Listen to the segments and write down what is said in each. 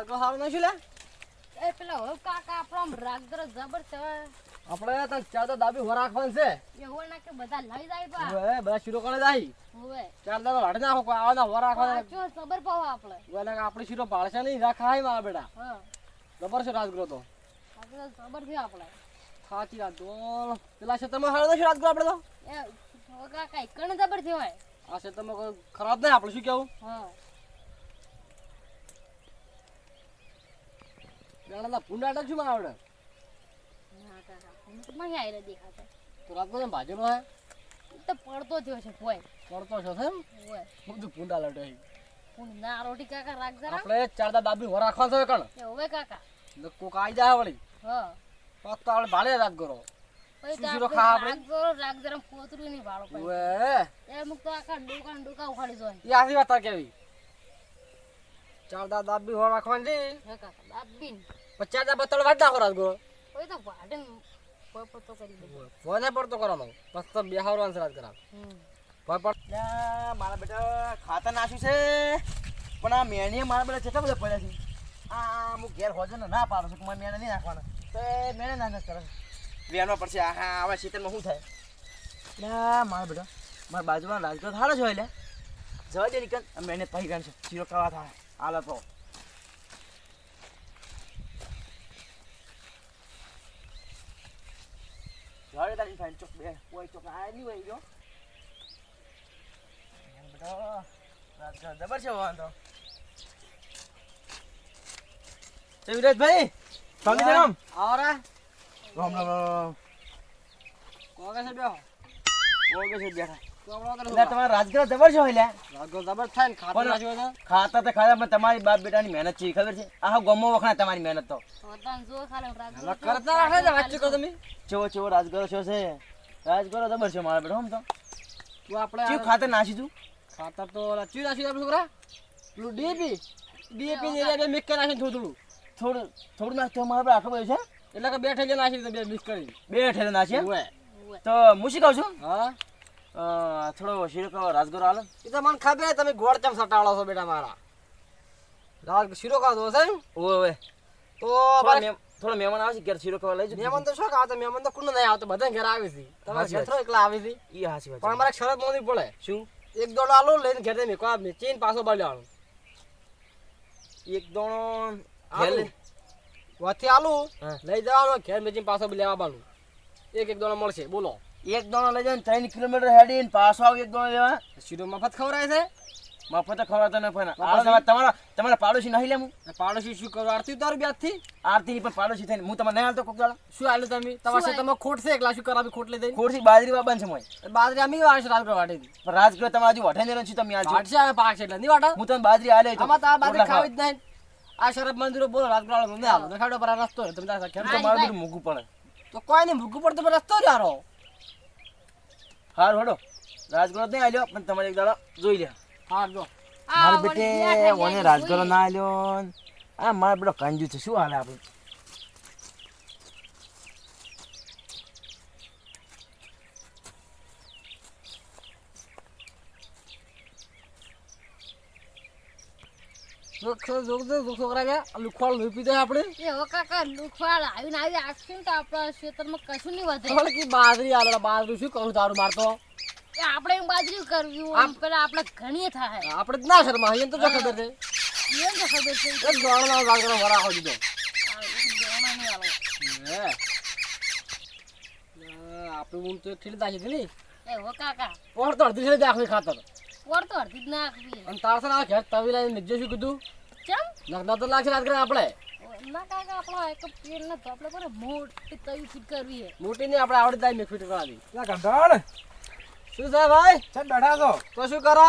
રાજગરો સારું નહીં શું લે. એ પેલા હવે કાકા આપણો આમ જબર છે આપણે તો ચાર તો દાબી હો રાખવાનું છે. ના કે બધા લઈ જાય હવે બધા શીરો કરે જાય. હોવે. ચાર દાદા વાઢી નાખો કોઈ આવા હો રાખવાના પાછો જબર પાવ આપણે. એટલે કે શીરો પાડશે નહીં રાખાય મારા બેટા. હા. જબર છે રાજગરો તો. આપણે જબર છે આપણે. સાચી વાત તો પેલા ક્ષેત્રમાં સારું નથી રાજગરો આપણે તો? એ કાકા એકણ જબર છે હોય? આ ક્ષેત્રમાં ખરાબ નહીં આપણે શું કેવું હા. પેલા ભૂંડા શું માં આવડે ના કાકા હું તો નહીં આયરે દેખાતો. તો રાજગરો ભાજેલો હે તો પડતો થયો છે કોઈ. પડતો છે એમ? હોવે બધું ભૂંડા લટે હું. રોટી કાકા રાગ જરા. આપણે ચાર દાદા દાબી હો રાખવાનું છે કણ? એ હવે કાકા. ને કોક આવી જાય વળી. હા. તો તો આપણે ભાડે રાજગરો પછી શું તો શીરો આપણે ખા આપણે? રાગ જરા પોતરું નહીં વાળો પછી ઓવે. એ મુક તો આખા ડોકા ડોકા ઉખાડી જોય. વાત કેવી? ચાર દાબી હો રાખવાની હે કાકા દાબીન પછી ચાર દાદા બતળ વાટ નાખો રાજગરો કોઈ તો કોઈ પતો કરી દે. ફોને પડતો કરવાનો બસ તો ભય પડ લ્યા, મારા બેટા ખાતર નાખ્યું છે. પણ આ મેણીએ મારા બેટા કેટલા બધા પડ્યા છે? આ હું ઘેર હોજે ને ના પાડું છું કે મારે મેણે નહીં નાખવાના. તો એ મેણે ના નાખ કરે વેણવા પડશે. આ હા આવા શીતળમાં શું થાય? ના મારા બેટા મારા બાજુમાં રાજકોટ હારો છે એટલે જવા દે નીકળ. મેણે પહી ગયા છે શીરો કરવા થાય. હાલ તારી ફાઈન ચોક બે કોઈ ચોક આ નહીં હોય ગયો રાજગઢ જબર છે વાંધો તે વિરાજભાઈ છે રામ આવરા રામ રામ રામ કોગે છે બેહો ઓગે છે બેઠા તમારા રાજગઢ જબર છે જબર થાય ને ખાતર પણ- નાખ્યો તો ખાતા તો ખાતા પણ તમારી બાપ બેટાની મહેનત છે ખબર છે? આ ગમો વખણા તમારી મહેનત તો. પોતાને જો ખાલી રાગ હવે કરતા રાખે છે વાતચીત કરો તમે? ચેવો ચેવો રાજગરો છો છે? રાજગરો જબર છે મારા બેટો આમ તો. તું આપણે ચેવું ખાતર નાસી તું? ખાતર તો ચી નાસી આપણે છોકરા? પેલું ને બે મિક્સ કરી નાખીને થોડું થોડું. થોડું નાખતો મારા આટલું બધું છે. એટલે કે બે ઠેલે નાખી બે મિક્સ કરી બે ઠેલે નાસી તો હું શું કહું છું? હા? થોડો શીરો કહો રાજગઢ હાલો. એ તો મને ખબર તમે ગોળ ચમ સટાળો છો બેટા મારા. રાજ શીરો ખાધો છે? ઓવે તો થોડો મહેમાન આવશે ઘેર શીરો ખાવા લઈ જજો મહેમાન તો શું ખાવા મહેમાન તો કુંડ નહીં આવતો બધા ઘેર આવી છે તમારે ઘેર એકલા આવી છે એ હાચી વાત પણ મારે શરત નોંધવી પડે. શું? એક દોડો આલો લઈને ઘેર મેકો આપને ચેન પાછો બળ્યાવાનું એક દોણો આલુ. વચ્ચે આલુ. લઈ જવાનો ઘેર મેચીને પાછો લેવા આવવાનું એક એક દોડો મળશે. બોલો. એક દોણો લઈ જાય ત્રણ કિલોમીટર હેડી પાછો આવું એક દોણો લેવા. સીધો મફત ખવડાય છે? મફત ખવડાવતો ન પણ? તમારા તમારા તમારા પાડોશી નહીં લેવું પાડોશી શું કરો? આરતી ઉતારું બ્યાજથી આરતી ની પણ પાડોશી થઈને. હું તમને નહીં હાલતો કોક દાડા. શું આલ્યું તમે? તમારે શું તમે ખોટ છે? એકલા શું કરાવી ખોટ લઈ દઈ ખોરથી બાજરી બાબન છે મોય બાજરી અમે વાળશે રાજગઢ વાટેથી? પણ રાજગૃહ તમારા હજુ વઠે નહીં છું તમે આજે વાટશે આવે પાક છે એટલે. નહીં વાટા હું તમને બાજરી આલે તો આમાં તો આ બાજરી ખાવી. જ નહીં. આ શરફ મંદિરો બોલો રાજગઢ વાળો મને આલો દેખાડો પર રસ્તો તમે તારા ખેર ખાવા. તો મારું બધું મૂકવું પડે. તો કોઈ નહીં મૂકવું પડે તમે રસ્તો જ હારો. હારું હડો રાજગૃહ નહીં આલ્યો પણ તમારે એક દાડો જોઈ લે હાર જો. મારા બેટે ઓને જાય ના આલ્યો આ મારા બેટો કાંજુ છે. શું હાલે આપણે જો જો જો જો છોકરા પીધો આપણે. એ કાકા લુખવાડ આવીને આવી આપશે તો આપણા ક્ષેત્રમાં કશું નહીં વધે? બાજરી આલો બાજરી શું કહું તારું મારતો એ આપણે એમ બાજરી કરવી આમ પેલા આપણે ઘણીએ થાય. આપણે જ ના શરમા તો જો ખબર છે. એને તો ખબર છે. આપણે ઊન તો ઠીલી દાખી હતી એ હવે કાકા. પોર તો અડધી દાખવી ખાતર. પોર તો અડધી જ નાખવી. અને તાર ને આ ઘેર તવી લઈને નીચે શું કીધું? ચમ? નકના તો લાગશે રાત કરે આપણે ના કાકા આપણો એક પેન ને આપણે પર મોટી તવી ફિટ કરવી હે મોટી ને આપણે આવડી જાય મેં ફિટ કરાવી લા ગંડાળ શું છે ભાઈ? ચમ બેઠા છો? તો શું કરો?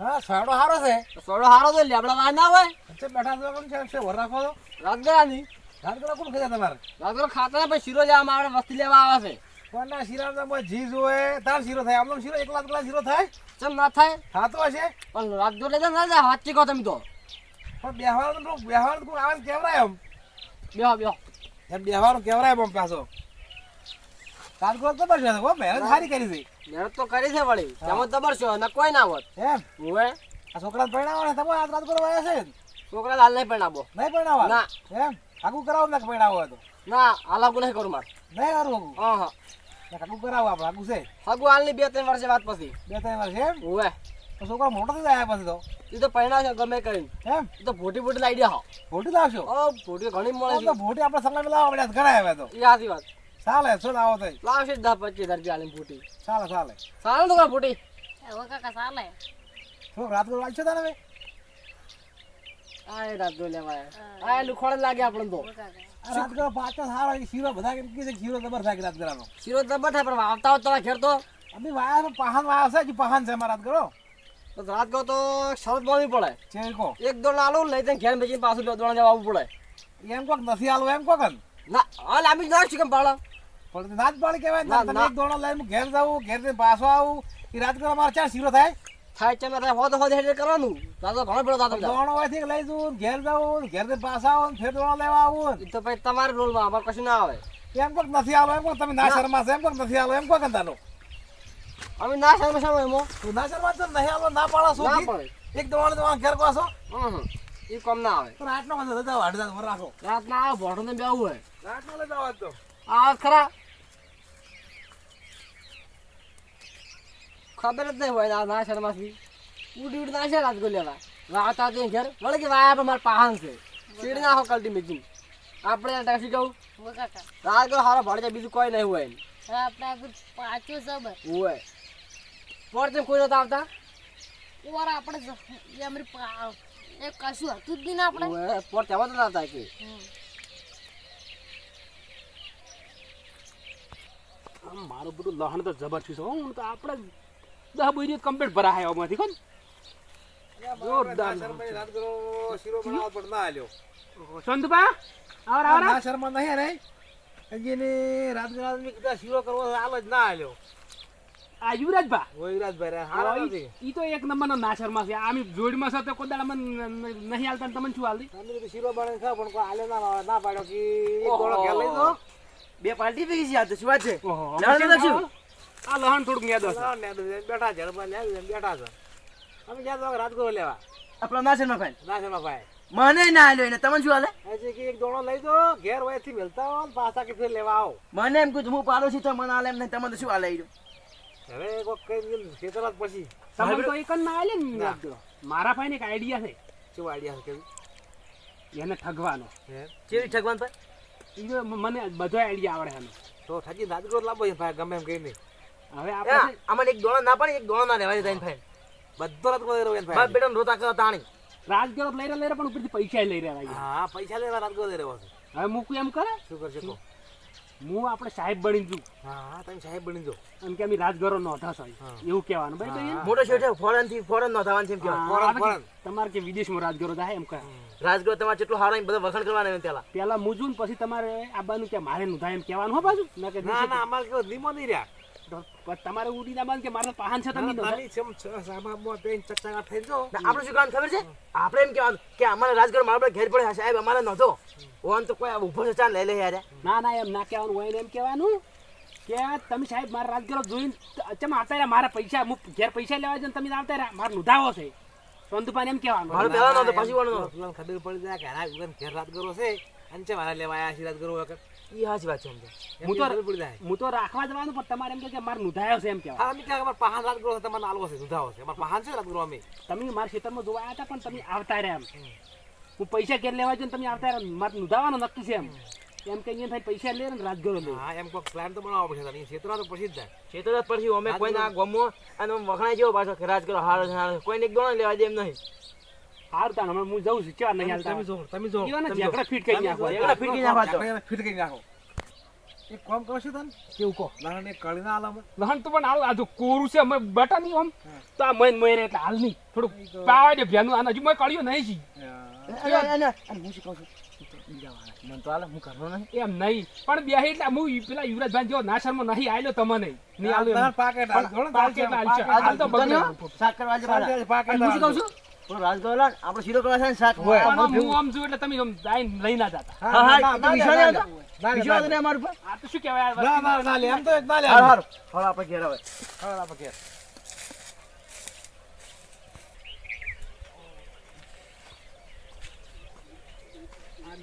હા સાડો હારો છે. તો સોડો હારો છે લેબડા વાર ના હોય? ચમ બેઠા છો કેમ છે? છે વર રાખો છો? રાજગઢની રાત કરો કોણ ખજા તમારે? રાજગઢ ખાતા ને પછી શીરો લેવામાં આવે વસ્તી લેવા આવે છે. પણ ના શીરા તો જી જોએ તાર શીરો થાય? આમનો શીરો એકલા એકલા શીરો થાય? ચમ ના થાય. થાતો હશે? પણ લઈ જાય ના હાચી કહો તમે તો. પણ બેહવાનું તો બેહવાનું તો આવે કેવરાય એમ બેહો બેહો. એમ બેહવાનું કેવરાય એમ પાછો. રાજકોટ તો બસ હો મહેનત સારી કરી છે. મહેનત તો કરી છે વળી. તેમાં દબર છો ને કોઈ ના હોત. એમ? હોય આ છોકરા પરણાવો ને તમે આ રાજકોટ વાયા છે છોકરા હાલ નહીં પરણાવો. નહીં પરણાવવા ના. એમ? આગું કરાવો ને પરણાવો તો. ના હાલ આગું નહીં કરું મારે. નહીં હારું હા હા. કાકુ કરાવો આપણે આગું છે. આગું હાલની બે ત્રણ વર્ષે વાત પછી. બે ત્રણ વર્ષ એમ? ઓવે. તો છોકરો મોટો થઈ જાય પછી તો. છે ગમે કરીને. એમ? તો ભોટી ભોટી લાવી દે હા. ભોટી લાવશો? ઓ ભોટી ઘણી મળે તો છે. તો ભોટી આપણે પડ્યા ઘણા આવે તો. એ સાચી વાત. ચાલે શું લાવો તો લાવશે દસ પચીસ હજાર રૂપિયા ભોટી. ચાલે ચાલે. સારું તો ભોટી? હવે કાકા ચાલે. શું રાત લાગશે તને આ રાત જો લેવાય. આ લુખોડ લાગે આપણને તો. કાકા. કરો પાછો સારો શીરો બધા કે કે શીરો જબર થાય કે શીરો જબર થાય પણ આવતા હોત તમારા તો અભી વાયા પહાન વાયા છે હજી પહાન છે અમારા રાત કરો. તો રાત કહો તો શરત બાંધવી પડે. છે કો. એક દોડ આલું લઈ જઈને ઘેર બેસીને પાછું દોડા જવા આવવું પડે. એમ કોક નથી આલો એમ કોક ના? હાલ આમી ના શીખમ પાડો? પણ ના જ પાડી કહેવાય ને તમે એક લઈને ઘેર જાઉં ઘેર જઈને પાછો આવું એ રાત કરો અમારે ચાર શીરો થાય. થાય છે મેં હોદ હોદ હેડે કરવાનું. દાદા ઘણો પેલો દાદા દોણો હોય લઈ જવું ઘેર જવું ઘેરથી પાછા આવું ફેર દોણો લેવા આવું તો પછી રોલ રોલમાં અમારે કશું ના આવે. એમ કોક નથી આવે એમ કોક તમે ના શર્મા એમ કોક નથી આવે એમ કોક અંતાનો અમે ના સામે સામે એમાં. તું ના શર્મા તો નહીં આવો ના પાડો ના શું પડે. એક દોણો તમારા ઘેર કોસો હમ એ કોમ ના આવે. રાતનો વાંધો દાદા વાડ રાખો. રાત ના આવે ભોટો ને બેવું હોય. રાતનો લઈ જાવ તો આ ખરા. ખબર જ નહીં હોય ના શર્માથી ઉડી ઉડી ના છે રાજગો લેવા. રાત આવતી ઘેર. વળે કે વાયા પણ મારે પાહન છે. સીડી નાખો કલ્ટી મેકિંગ આપણે ટેક્સી કહું. રાજગો હારો ભાડે બીજું કોઈ નહીં હોય. આપણે પાછું જબર હોય. પર તેમ કોઈ નતા આવતા? ઓર આપણે અમારી પા- એ કશું હતું જ નહીં આપણે. પર તેવા નતા આવતા કે. આમ મારું બધું લહણ તો જબર છે હું. તો આપણે દહ બોરી કમ્પ્લીટ ભરાય આમાંથી કોણ જોરદાર શીરો બનાવો પણ ના આલ્યો. સંતભા આવર આવર ના શર્મા નહીં રે હજી ને રાત કીધા શીરો કરવો હાલ જ ના આલ્યો. આ યુવરાજભા? વૈરાજભાઈ રે હારા ઈ તો એક નંબરનો નાશરમાં છે. આમ જોડીમાં છે તો મન દાડા નહીં હાલતા તમને શું હાલતી? તમે તો શીરો બનાવીને ખાવ પણ કોઈ આલે ના ના પાડ્યો કે એક લઈ બે પાલટી ભેગી છે આ તો શું વાત છે? ઓહો. લહણ? આ લહણ થોડુંક યાદ હશે ના, બેઠા છે રમવા ને બેઠા છે. અમે જ્યાં તો રાત કરો લેવા. આપણો ના છે ભાઈ ના શર્મા ભાઈ. મને ના આલ્યો એને. તમને શું હાલે? હજી કે એક દોણો લઈ દો ઘેર હોયથી મિલતા હો પાછા કે ફેર લેવા આવો. મને એમ કીધું હું પાડો છું તો મને આલે એમ નહીં. તમને શું હાલે? હવે કોક કઈ ખેતર જ પછી. તમને તો એક જ ના આલે ને મારા ભાઈ ને એક આઈડિયા છે. શું આઈડિયા છે કેવું એને ઠગવાનો. હે? કેવી ઠગવાન ભાઈ? ઈ મને બધો આઈડિયા આવડે એનો. તો થાકી દાદગો લાવો ભાઈ ગમે એમ કઈ નહીં હવે આપણે આમાં એક દોણો ના પડે એક દોણો ના રહેવાય તાઈને ભાઈ બધો રાત કોઈ રહેવા ભાઈ બેટા રોતા કરતા તાણી. રાજગરો લઈ રહ્યા લઈ રહ્યા પણ ઉપરથી પૈસા લઈ રહ્યા હા પૈસા લેવા રાત કરો દેરો છે. હવે મૂકું એમ કરે? શું કરશે તો હું આપણે સાહેબ બની જઉં. હા તમે સાહેબ બની જો. એમ કે અમે રાજગરો નો અઢાસ હોય એવું કહેવાનું ભાઈ મોટો શેઠ ફોરેનથી ફોરેન નો થવાનું છે એમ કહેવાય. ફોરન. તમારે કે વિદેશમાં રાજગરો થાય એમ કહે. રાજગરો તમારે જેટલું હારો બધા વખાણ કરવાના એમ પેલા પેલા મુજું પછી તમારે આબાનું કે મારે નું થાય એમ કહેવાનું હો પાછું. ના ના ના અમારે કેવો ધીમો નહીં રહ્યા. તમારે ઉડીને આબાનું કે મારે પાહન છે તમે નાની છે સામામાં પેન ચકચકા થઈ જો. ને આપણે શું કામ ખબર છે? આપણે એમ કહેવાનું કે અમારે રાજગર મારા પર ઘેર પડે સાહેબ અમારે નહોતો. ઓન તો કોઈ ઊભો છે ચાલ લઈ લે યાર. ના ના એમ ના કહેવાનું હોય ને એમ કહેવાનું કે તમે સાહેબ મારા રાજગરો જોઈને ચમ આવતા રહ્યા? મારા પૈસા હું ઘેર પૈસા લેવા જઈને તમે આવતા રહ્યા? મારે નુધાવો છે. સંતુપાને એમ મારો કહેવાનું પહેલા નહોતો પછી ખબર પડી જાય કે ઘેર રાત કરો છે. અને છે મારા લેવા આયા છે રાત કરો વખત. એ સાચી વાત છે હું તો- ખબર પડી જાય. હું તો રાખવા જવાનું પણ તમારે એમ કે મારે નુધાયો છે એમ કહેવાય. હા અમે ક્યાં અમારે પહાણ રાત કરો તમારે આલવો છે દુધાવો છે. અમારે પહાણ છે રાત કરો અમે. તમે મારા ખેતરમાં જોવા આવ્યા હતા પણ તમે આવતા રહ્યા એમ. હું પૈસા ઘેર લેવા જઈને તમે આવતા રહ્યા મારે નુધાવાનું નક્કી છે એમ. એમ કે અહીંયા થાય પૈસા લે ને રાજગરો લે. હા એમ કોઈ પ્લાન તો બનાવવો પડશે તારે. ક્ષેત્ર તો પછી જ જાય. જ અમે કોઈ ના ગમો અને વખણાઈ જેવો પાછો કે રાજગૃહ હારો હારો કોઈને એક લેવા દે એમ નહીં. હારું તાણ હમણાં હું જઉં છું. ચાર નહીં હાલતા તમે જો તમે જો ઈવાને ઝઘડા ફિટ કરી નાખો ઝઘડા ફિટ કરી નાખો. ફીટ કરી નાખો. એક કામ કરો તન કેવું કો લહણ એક કળી ના આલામાં લહણ તો પણ આલ આ જો કોરું છે અમે બટા નહીં આમ. તો આ મન મય એટલે હાલ નહીં. થોડું પાવા દે ભ્યાનું આના હજુ મેં કળ્યું નહીં છી અને- અને- અને- અને હું શું કહું છું. મને તો હું નહીં એમ નહીં. પણ બે એટલે હું પેલા યુવરાજભાઈ જેવો નાશરમાં નહીં આવેલો તમને. નહીં પાકેટ પાકેટ તો. પાકેટ હું શું કહું છું? પણ રાજગૃહ આપણે શીરો કરવા છે ને શાક પણ હું આમ છું એટલે તમે આમ લઈ ના જતા. હા હા તો વિશ્વાસ નહીં આવતો. વિશ્વાસ નહીં ઉપર? આ તો શું કહેવાય ના ના ના લે એમ તો ના લે. હારું, હારું. આપણે ઘેર હવે હવે આપણે ઘેર.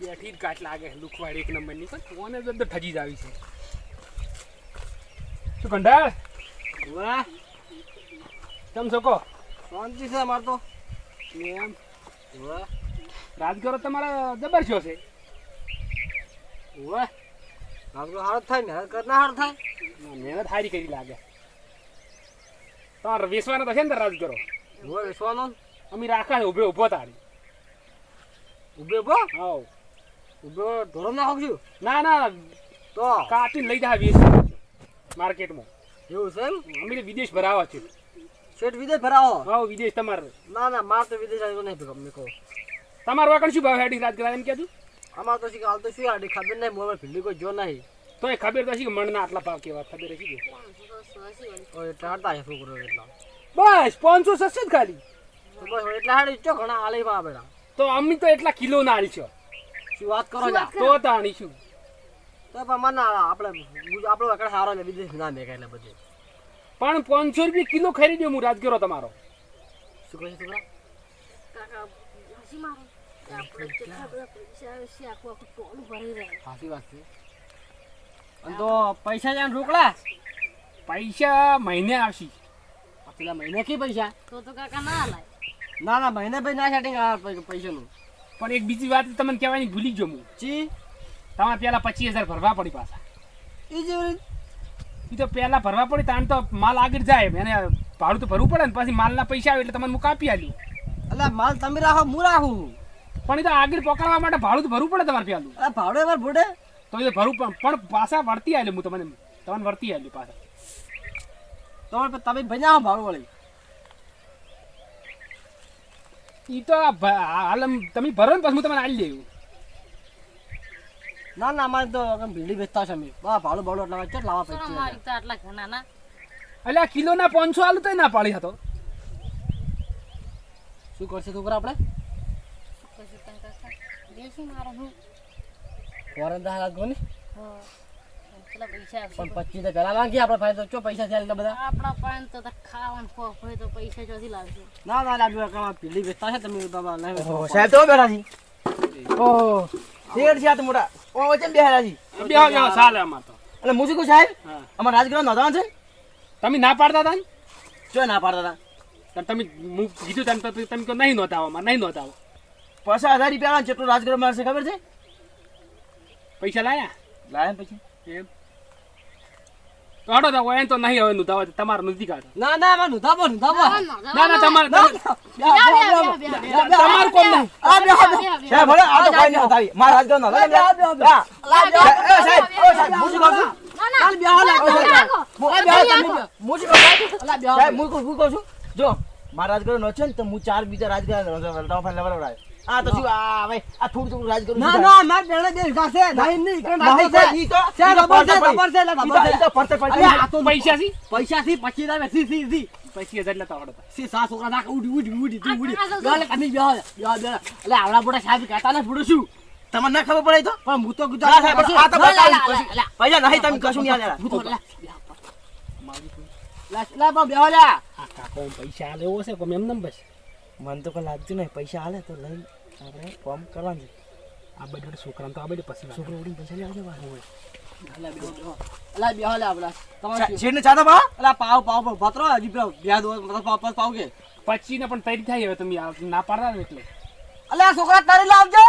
બેઠી જ કાટ લાગે લુખવાડ એક નંબરની. પણ કોને જ અંદર ઠજી જ આવી છે? શું કંડાળ વાહ. તમ શકો શાંતિ છે અમાર તો. એમ? રાજગરો તમારા જબર છો છે? વાહ આપણો હાર થાય મહેનત કરના હાર થાય. મહેનત હારી કરી લાગે. તાર વિશ્વાનો તો છે ને રાજગરો? ઓવે વિશ્વાનો અમે રાખા છે ઉભે ઊભો તારી. ઉભે ઊભો હાઉ ઊભો ધોરણ ના છું ના ના તો? કાપીને લઈ જા વેચવા માર્કેટમાં. એવું છે એમ? અમે વિદેશ ભરાવા છે શેઠ વિદેશ ભરાવો. હાવ વિદેશ તમારે. ના ના માર તો વિદેશ આવ્યો નહીં ભગમ મેં કહો. તમારો વાકણ શું ભાવ હેડી રાજગરા એમ કહેતું અમાર તો શીખ હાલ તો શું આડી ખબર નહીં મોબાઈલ ભીલી કોઈ જો નહીં. તો એ ખબર તો કે મણના આટલા ભાવ કેવા ખબર છે કે. ઓય એટલે હે છે છોકરો એટલા. બસ પાંચસો સસ્તે જ ખાલી. બસ એટલા હાડી ચો ઘણા આલી માં બેડા તો અમી તો એટલા કિલો ના છો. શું વાત કરો જા. તો તાણી શું તો પણ મને આપણે આપણો વખત સારો ને વિદેશ ના મેં એટલે બધે. પણ પાંચસો રૂપિયા કિલો ખરીદ્યો હું રાજગીરો તમારો. શું કહે છોકરા? કાકા હસી મારો. કે આપણે કેટલા બધા પૈસા આવે છે આખું આખું ટોલું ભરી રહે સાચી વાત છે. અને તો પૈસા જાણ રોકડા? પૈસા મહિને આવશે. પેલા મહિને કી પૈસા? તો તો કાકા ના લાય. ના ના મહિને ભાઈ ના સેટિંગ આવે પૈસાનું. પણ એક બીજી વાત તમને કહેવાની ભૂલી ગયો હું. ચી? તમારે પેલા પચીસ હજાર ભરવા પડી પાછા. એ જેવી એ તો પહેલા ભરવા પડે તાણ તો માલ આગળ જાય. એને ભાડું તો ભરવું પડે ને પછી માલના પૈસા આવે એટલે તમને હું કાપી આલી. એટલે માલ તમે રાખો હું રાખું. પણ એ તો આગળ પકડવા માટે ભાડું તો ભરવું પડે તમારે પહેલું ભાડું એમાં ભૂડે. તો એ ભરવું પણ પણ પાછા વળતી આવેલી હું તમને. તમને વળતી આવેલી પાછા. તમારે તમે ભજાવો ભાડું વળી. એ તો હાલ તમે ભરો ને પછી હું તમને આલી દેવું. ના ના અમારે તો ભીડી વેચતા છે અમે. બા ભાડું ભાડું એટલે કેટલા લાવા પૈસા મારી તો આટલા ઘણા ના? એટલે આ કિલોના પાંચસો આલું તો ના પાડી હતો. શું કરશે છોકરા આપણે? કશું તને કાકા બેસી મારો હું. ફોરેન દા હાથ ગોની પણ પચીસ પેલા માંગી આપણે ભાઈ ચો પૈસા છે એટલે બધા? આપણા પણ તો ખાવાનું ખોફ હોય તો પૈસા ચોથી લાવશે ના ના લાગ્યું કામ ભીડી વેચતા છે તમે બાબા નહીં સાહેબ તો બેઠા છી. ઓહો શેઠ છે આ તો મોટા. ઓ બેઠા છી બેહો બેહો ચાલે અમાર તો. એટલે હું શું કહું સાહેબ. અમારા રાજગૃહ નોંધવાનું છે? તમે ના પાડતા હતા ને? જો ના પાડતા હતા તો તમે હું કીધું તમે તમે કહો નહીં નહોતા અમારે નહીં નહોતા પૈસા હજાર રૂપિયા જેટલું રાજગ્રહ મળશે ખબર છે? પૈસા લાયા? લાયા પછી? એમ તો તો એને તો નહીં હવે નુધાવા તમારે નથી કાઢો ના ના માં નુધાવો નુધાવો ના ના તમારે તમારું કોમ નહીં સાહેબ ભલે આ તો કોઈ નહીં બતાવી મારા રાજગૃહ નોંધાવે હા એ સાહેબ ઓ સાહેબ શું કહું છું હાલ બે લે હું શું કહું લા બે સાહેબ હું કહું છું જો મારા નો છે ને તો હું ચાર બીજા રાજગૃહ તમારે લેવડાવે આ તો શું આ હવે આ થોડું થોડું રાજગૃહ ના ના માર પેણે બે વીઘા નહીં નહીં ઈકણ નહીં છે. ઈ તો છે, ખબર છે, ખબર છે, એટલે ખબર ઈ તો- ઈ તો પડતે અરે પડી આ તો પૈસા થી પછી હજાર સી સી સી. પૈસા હજાર લેતા હડો સી સા છોકરા નાખ ઉડી ઉડી ઉડી તું ઉડી. આ તો- બેહો લે તમે બેહો લે, બેહો બેહો. એટલે આવડા મોટા સાહેબ કહેતા ને ફૂડું શું? તમને ના ખબર પડે તો? પણ હું તો આ બતાવી. પૈસા નહીં તમે કશું નહીં આલ્યા હું તો લા. લા, લા, પણ બેહો લે. આ કાકો પૈસા લેવો છે કોમ એમ નમ બસ મને તો કોઈ લાગતું નહીં. પૈસા હાલે તો લઈ આપણે ફોર્મ કરવાનું. આ બધું છોકરાને તો આ બધું પછી છોકરો ઉડીને પૈસા લેવા જવા હોય લા, બેહો બેહો. લા, આપડા તમારે છેડને ચાતા બા અલા પાવ પાવ હજી બે દો મતલબ પાવ પાવ કે પછી ને પણ તૈયારી થાય હવે તમે ના પાડતા ને એટલે. અલા છોકરા તારી લાવજે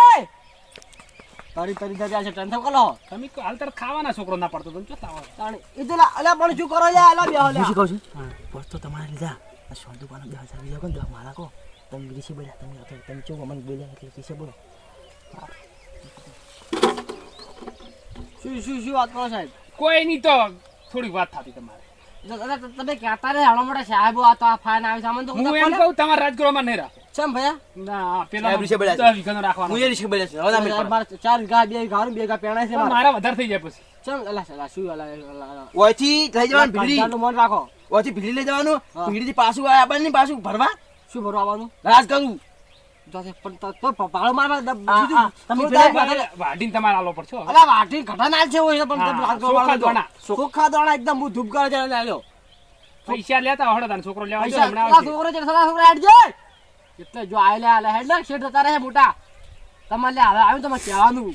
તારી તારી તારી છે ટેન્શન કલો તમે હાલ તાર ખાવાના છોકરો ના પડતો તમે હોય તાણી એ તો લા પણ શું કરો યાર અલા બેહો લે હું શું કહું છું? બસ તો તમારે લીધા. આ સોંધુ પાનો દસ હજાર બીજા કોણ મારા કો? તમે ગ્રીસી બોલ્યા તમે તમે તમે ચો મને બોલ્યા એટલે ગ્રીસી બોલો શું શું શું વાત કરો સાહેબ? કોઈ નહીં તો થોડીક વાત થતી તમારે. જો તમે કહેતા રે હાલો મોટા સાહેબ આ તો આ ફાન આવી સામાન તો હું એમ કહું તમારા રાજગૃહમાં નહીં રાખો. ચમ ભયા? ના પેલા સાહેબ વિશે બોલ્યા છે. દસ રાખવાનું. હું એ રીસી બોલ્યા છે. હવે મારે ચાર ગા બે વીઘા બે ગા પેણા છે મારે. વધારે થઈ જાય પછી. ચમ અલા સલા શું અલા અલા લઈ જવાનું ભીડી. મન રાખો. ઓથી ભીડી લઈ જવાનું. ભીડી ભીડીથી પાછું આયા બંને પાછું ભરવા. શું આવવાનું? રાજ કરું છે છે. પૈસા લેતા હડો છોકરો લેવા. છોકરો છે એટલે જો આયલા આલે હેડ ને શેઠ જતા રહે મોટા. તમારે હવે આવ્યું તમારે કહેવાનું.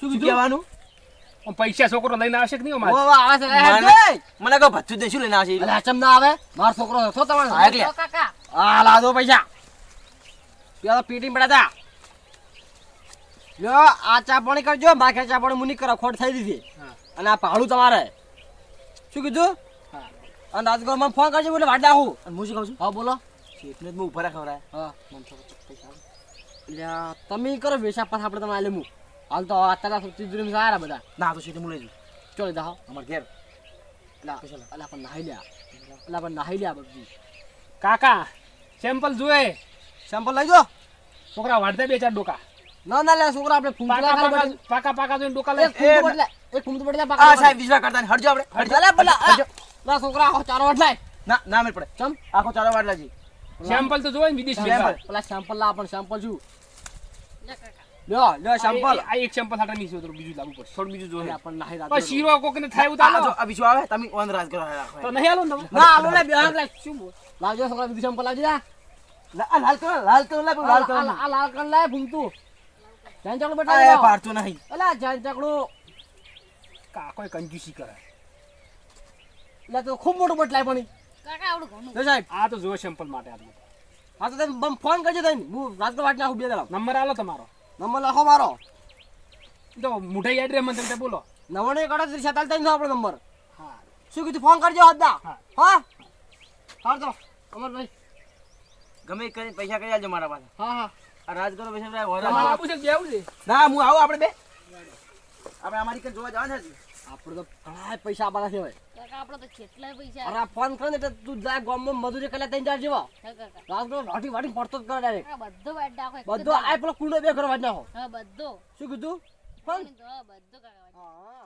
શું શું કીધું? કહેવાનું? પૈસા છોકરો લઈને આવશે કે નહીં છે મને કહો ભથ્થું દે શું લઈને આવશે? ચમ ના આવે? મારો છોકરો હતો તમારો. કાકા. આ લા દો પૈસા. પેલા પીટી પડ્યા તા. લ્યો આ ચા પાણી કરજો બાકી ચા પાણી મુની કરો ખોટ થઈ દીધી. અને આ પાડું તમારે. શું કીધું? હા. અને રાજગોર મને ફોન કરજો બોલે વાડા હું અને હું શું કહું છું? હા બોલો. શેઠને જ હું ઊભા ખવડાય હા. મને પૈસા તમે કરો વેસા પાછા આપણે તમે આલે હું હાલ તો અત્યારે તિજોરી સારા બધા. ના તો શેઠ હું લઈ જઉં. ચલો જાઓ અમાર ઘેર. એટલે અલા પણ નાહી લ્યા. એટલે પણ નાહી લ્યા બબજી. કાકા સેમ્પલ જોઈએ સેમ્પલ લઈ જો. છોકરા વાળતા બે ચાર ડોકા. ના ના લે છોકરા આપણે ફૂંકલા પાકા ખાલી પાકા જોઈને ડોકા લે. ફૂંકતું બદલે આ પાકા. સાહેબ વિશ્વાસ કરતા હટજો આપણે. હટજો. લે પેલા ના છોકરા આખો ચારો વટલાય ના ના મેળ પડે. ચમ. આખો ચારો વાટલા જી સેમ્પલ તો જોઈએ વિદેશ સેમ્પલ. પેલા સેમ્પલ લા પણ સેમ્પલ લ્યો લ્યો સેમ્પલ આ એક સેમ્પલ હાટા નહીં થોડું બીજું લાવવું પડશે. થોડું બીજું જોઈએ પણ નાહી પણ થાય એવું જો આ વિશ્વાસ આવે તમે ઓન રાજ કરો તો નહીં આલો ના આલો લે બેહાર લે શું બોલ? લાવજો છોકરા બીજું સેમ્પલ લાવજો લાલ કરો લાલ કરો લાલ લાલ કરો આ લાલ કર લે ફૂંકતું જાન ચાકડું આ બેટા પાડતું નહીં. અલા જાન ચાકડું. કાકોય કંજૂસી કરે. લે તો ખૂબ મોટું બટલાય પણ ઈ. કાકા આવડું ઘણું સાહેબ આ તો જોયો સેમ્પલ માટે આ. હા તો તમે બમ ફોન કરજો તઈને હું રાજકો વાટ નાખું બે દાડા નંબર આલો તમારો. નંબર લખો મારો. તો મુઠાઈ એડ્રેસ મને તમે બોલો. નવણે કડો ત્રીસ સતાલ ત્રણ આપણો નંબર હા. શું કીધું? ફોન કરજો હદા હા. હા? હા તો. અમરભાઈ. ગમે કરીને પૈસા કરી આલજો મારા પાસે. હા હા. આ રાજ કરો પછી આપણે તમારે આપું છે કે બેવું છે? ના હું આવું આપણે બે. આપણે અમારી કન જોવા જવાના છે. આપણે તો ઘણા પૈસા આપવાના છે ભાઈ કાકા આપણે તો કેટલા પૈસા અરે ફોન કરે ને એટલે તું જા ગામમાં મજૂરી કરે તૈન ચાર જેવા. હે કાકા. વાટી વાટી પડતો જ કરે ડાયરેક્ટ બધો વાટ નાખો બધો આ પેલો કુંડો બે કરવા વાટી નાખો. હા બધો. શું કીધું? ફોન? બધો કાકા હા.